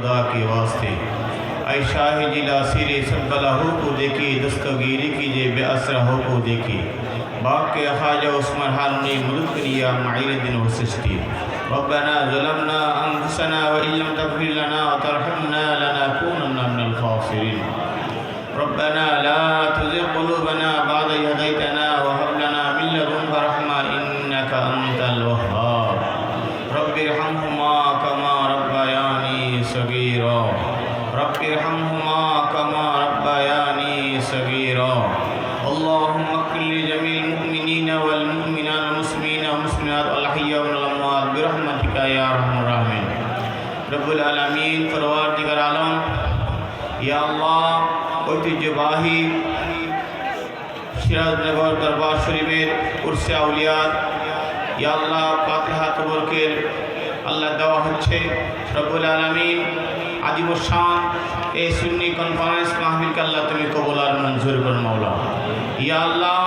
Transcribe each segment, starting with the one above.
خدا کے واسطے۔ اے شاہ جلا سیر سبلا ہو کو دیکھی دستگیری کیجیے بے اسرا ہو کو دیکھی باغ کے خواجہ عثمان حال نے ملک لیا معیر دن و سشتی ربنا ظلمنا انفسنا و ان لم تغفر لنا وترحمنا لنكونن من الخاسرین۔ ربنا لا تزغ قلوبنا بعد إذ و حبلنا من لدنك فرحمہ انکا انتا الوهاب۔ رب ارحمهما رب ارحمهما كما ربياني صغيرا اللهم اغفر لجميع المؤمنين والمؤمنات والمسلمين والمسلمات الأحياء والأموات برحمتك يا أرحم الراحمين رب العالمين পরওয়ারদিগার আলম ইয়া আল্লাহ ঐতিহ্যবাহী সিরাজনগর দরবার শরীফের উর্সে আউলিয়াত ইয়া আল্লাহ পাতিহা তবরকের আল্লাহ দেওয়া হচ্ছে রব্বুল আলমিন আদিবসান এই সুন্নি কনফারেন্স মাহমিলকে আল্লাহ তুমি কবুল আর মঞ্জুর কর মাওলা ইয়া আল্লাহ,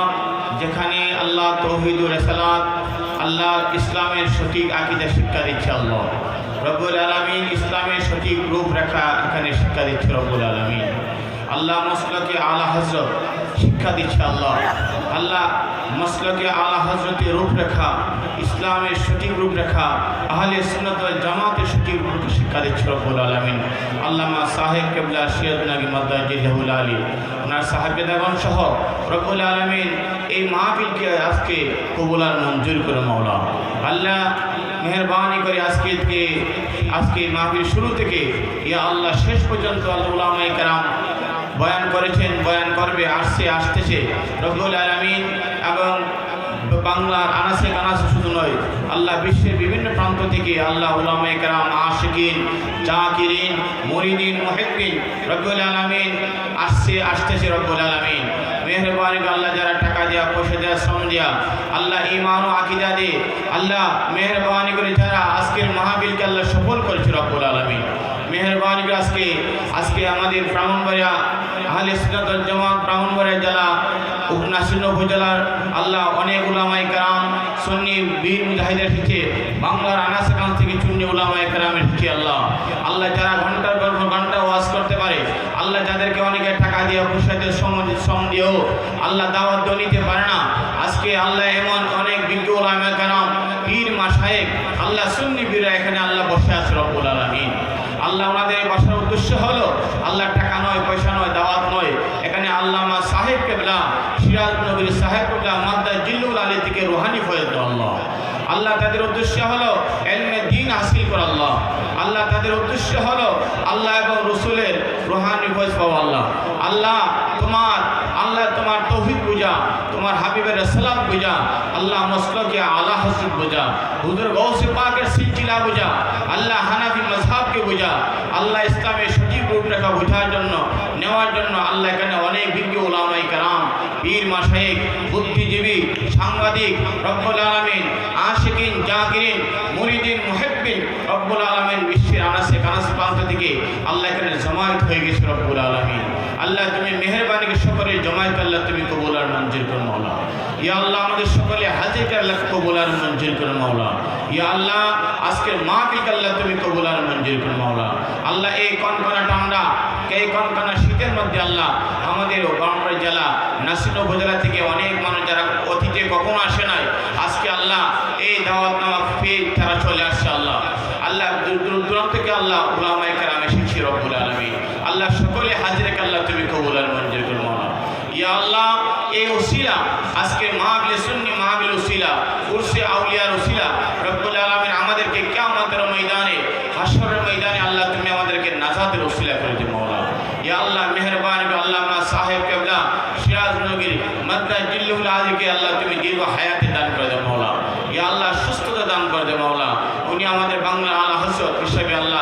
যেখানে আল্লাহ তৌহিদুর রেসালাত, আল্লাহ ইসলামের সঠিক আকিদা শিক্ষা দিচ্ছে আল্লাহ। রবুল আলমিন ইসলামের সঠিক রূপরেখা এখানে শিক্ষা দিচ্ছে রবুল আলমিন। আল্লাহ মসলকে আলা হজরত শিক্ষা দিচ্ছে আল্লাহ। আল্লাহ মসলকে আলা হজরতের রূপরেখা, ইসলামের সঠিক রূপরেখা, আহলে ওয়াল জামাতের সঠিক রূপরেখা শিক্ষা দিচ্ছে রব্বুল আলমিন। আল্লামা সাহেব কেবলা সিয়াদ নবী মাদ্দাজিল্লাহুল আলী। ওনার সাহেবেদাগণ সহ রব্বুল আলমিন এই মাহফিলকে আজকে কবুলার মঞ্জুর করে মাওলা। আল্লাহ মেহরবানি করে আজকে আজকে মাহফিল শুরু থেকে, ইয়া আল্লাহ শেষ পর্যন্ত আল্লাহ উলামায়ে কেরাম বয়ান করেছেন, বয়ান করবে, আসছে, আসতেছে। রব্বুল আলমিন এবং বাংলার আনাসে কানাসে শুধু নয়, আল্লাহ বিশ্বের বিভিন্ন প্রান্ত থেকে আল্লাহ উলামায়ে কেরাম আশিকিন, জাকিরিন, মরিদিন মুহিব্বিন রব্বুল আলমিন আসছে, আসতেছে রব্বুল আলমিন। মেহরবানি আল্লাহ যারা টাকা দেওয়া পয়সা দেওয়া শ্রম দেওয়া আল্লাহ ইমান ও আকিদা দে। আল্লাহ মেহরবানি করে যারা আজকের মাহবিলকে আল্লাহ সফল করেছে রব্বুল আলমিন। মেহরবানি করে আজকে আজকে আমাদের ব্রাহ্মণবাড়িয়া আহলে সুন্নাতুল জামাত ব্রাহ্মণবাড়িয়া জেলা উপনাসিন উপজেলার আল্লাহ অনেক উলামাই কারাম, সন্নি বীর মুজাহিদ এসেছে বাংলার আনাসেকান থেকে চুন্নি উলামাই কারাম এসেছে আল্লাহ। আল্লাহ যারা ঘণ্টার পর ঘণ্টা ওয়াজ করতে পারে, আল্লাহ যাদেরকে অনেকে টাকা দিয়ে শ্রম শ্রম দিয়েও, আল্লাহ দাওয়াত নিতে পারে না। আজকে আল্লাহ এমন অনেক বিজ্ঞ উলামা কারাম, পীর মাসায়েক আল্লাহ সুন্নি বীরা এখানে আল্লাহ বসে আছে রব্বুল আলামিন। আল্লাহ ওনাদের বসার উদ্দেশ্য হলো আল্লাহ টাকা নয়, পয়সা নয়, দাওয়াত নয়। এখানে আল্লামা সাহেব কেবলা, সিরাজ নবীর সাহেব কেবলা মাদ্দা জিল্লুল আলী থেকে রুহানি ফয়েদ আল্লাহ। আল্লাহ তাদের উদ্দেশ্য হলো এলমে দিন হাসিল করা আল্লাহ। আল্লাহ তাদের উদ্দেশ্য হলো আল্লাহ এবং রসুলের রুহানি ফয়েজ পাওয়া আল্লাহ। আল্লাহ তোমার আল্লাহ তোমার তৌহিদ বুঝা, তোমার হাবিবের সালাম বুঝা, আল্লাহ মসলকে আলা হসরত বুঝা, হুজুর গৌসে পাকের সিলসিলা বুঝা, আল্লাহ হানাফি মজহাবকে বুঝা, আল্লাহ ইসলামের সঠিক রূপরেখা বোঝার জন্য, নেওয়ার জন্য আল্লাহ এখানে অনেক বিজ্ঞ ওলামাই কারাম, পীর মাসাইক বুদ্ধিজীবী, সাংবাদিক, রব্বুল আলমিন, আশিকিন, জাকিরিন, মুরিদিন, মুহেব্বিন, রব্বুল আলমিন বিশ্বের আনাসে কানাস প্রান্ত থেকে আল্লাহ এখানে জমায়েত হয়ে গেছে রব্বুল আলমিন। আল্লাহ তুমি মেহরবানিকে সকলের জমায়েত আল্লাহ তুমি কবুল আর মঞ্জুর করো মাওলা ইয়া আল্লাহ, আমাদের সকলে হাজিরকে আল্লাহ কবুল আর মঞ্জুর করো মাওলা। ইয়া আল্লাহ, আজকের মাহফিলকে আল্লাহ তুমি কবুল আর মঞ্জুর করো মাওলা। আল্লাহ, এই কনকনা ঠান্ডা এই কনকনা শীতের মধ্যে আল্লাহ, আমাদের গরমপুর জেলা নাসিন উপজেলা থেকে অনেক মানুষ যারা অতীতে কখনো আসে নাই, আজকে আল্লাহ, এই দাওয়াত নামা পেয়ে তারা চলে আসছে আল্লাহ। আল্লাহ, দূর দূর দূরান্ত থেকে আল্লাহ উলামায়ে কেরাম এসেছি রব্বুল আলামিন। আল্লাহ, সকলে হাজিরকে আল্লাহ তুমি কবুল আর মঞ্জুর করো মাওলা। ইয়া আল্লাহ, এই ওসিলা আজকে মাহবিল সুন্নি মাহবিল ওসিলা উর্সে আউলিয়ার ওসিলা রব্বুল আলামিন আমাদেরকে কিয়ামতের ময়দানে হাসরের ময়দানে আল্লাহ তুমি আমাদেরকে নাজাতের ওসিলা করে দিও মাওলা ইয়া আল্লাহ মেহেরবানি আল্লাহ মা সাহেব কেবলা, সিরাজ নগরী মদ্দা জিল্লুল আলীকে আল্লাহ তুমি দীর্ঘ হায়াতে দান করে দাও মাওলা ইয়া আল্লাহ সুস্থতা দান করে দাও মাওলা উনি আমাদের বাংলা আল্লাহ হজরত হিসেবে আল্লাহ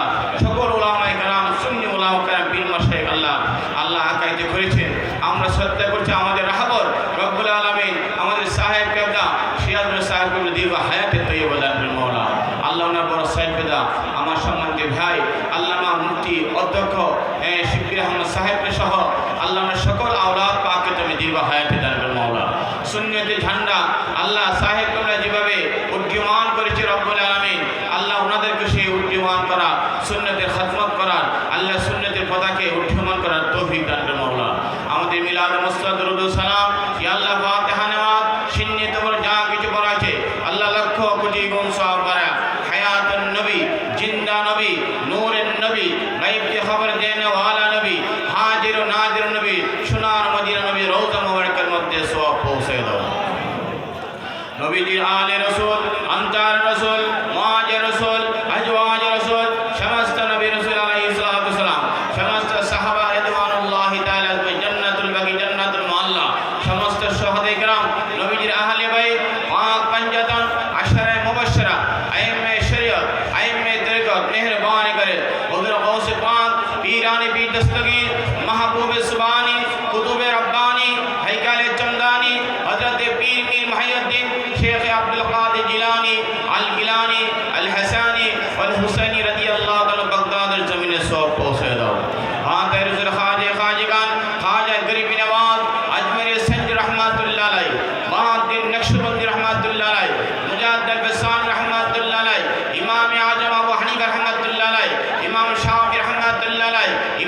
নবীজির আলে রসুল আনতার রসুল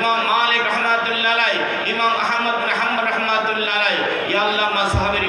ইমাম মালিক রহমাতুল্লাহ ইমাম আহমদ রহমান রহমাতুল্লাহ আল্লাহ মাসহাবের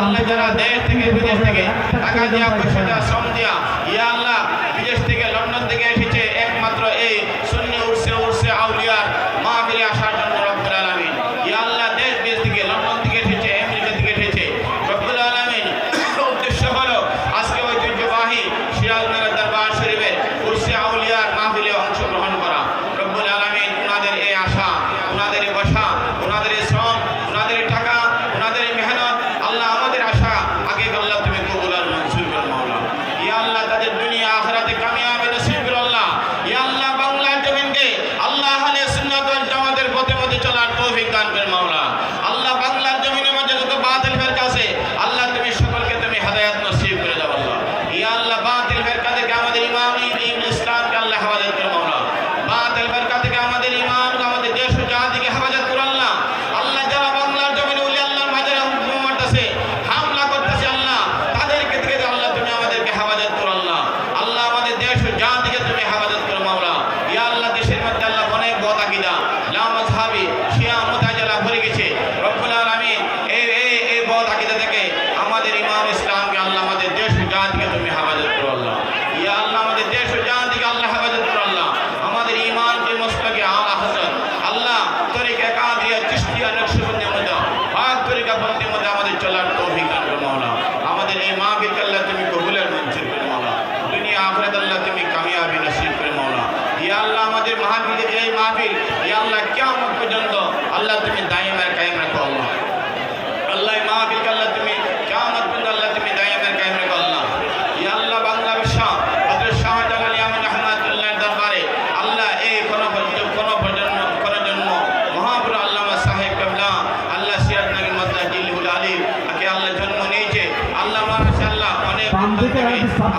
আল্লাহ যারা দেশ থেকে বিদেশ থেকে টাকা দিয়া পয়সা দিয়া শ্রম দিয়া ইয়া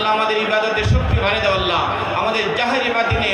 আল্লাহ আমাদের ইবাদতের শক্তি বানিয়ে দেওয়া আল্লাহ। আমাদের জাহের ইবাদিনে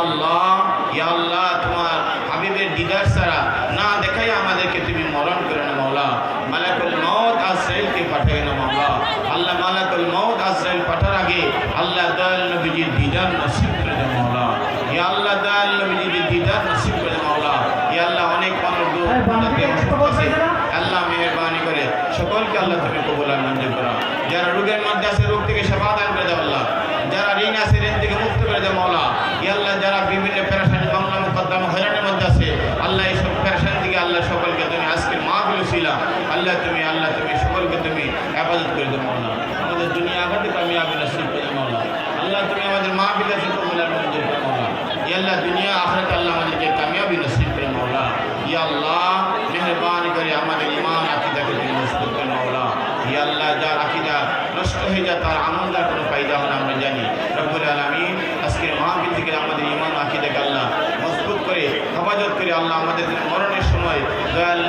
আল্লাহ ইয়া আল্লাহ তোমার হাবিবের দিদার ছাড়া যার আকিদা নষ্ট হয়ে যায়, তার আনন্দ কোনো ফায়দা হবে আমরা জানি। রব্বুল আলমিন আজকে মাহফিল থেকে আমাদের ইমান আকিদাকে আল্লাহ মজবুত করে হেফাজত করে আল্লাহ আমাদের মরণের সময় দয়াল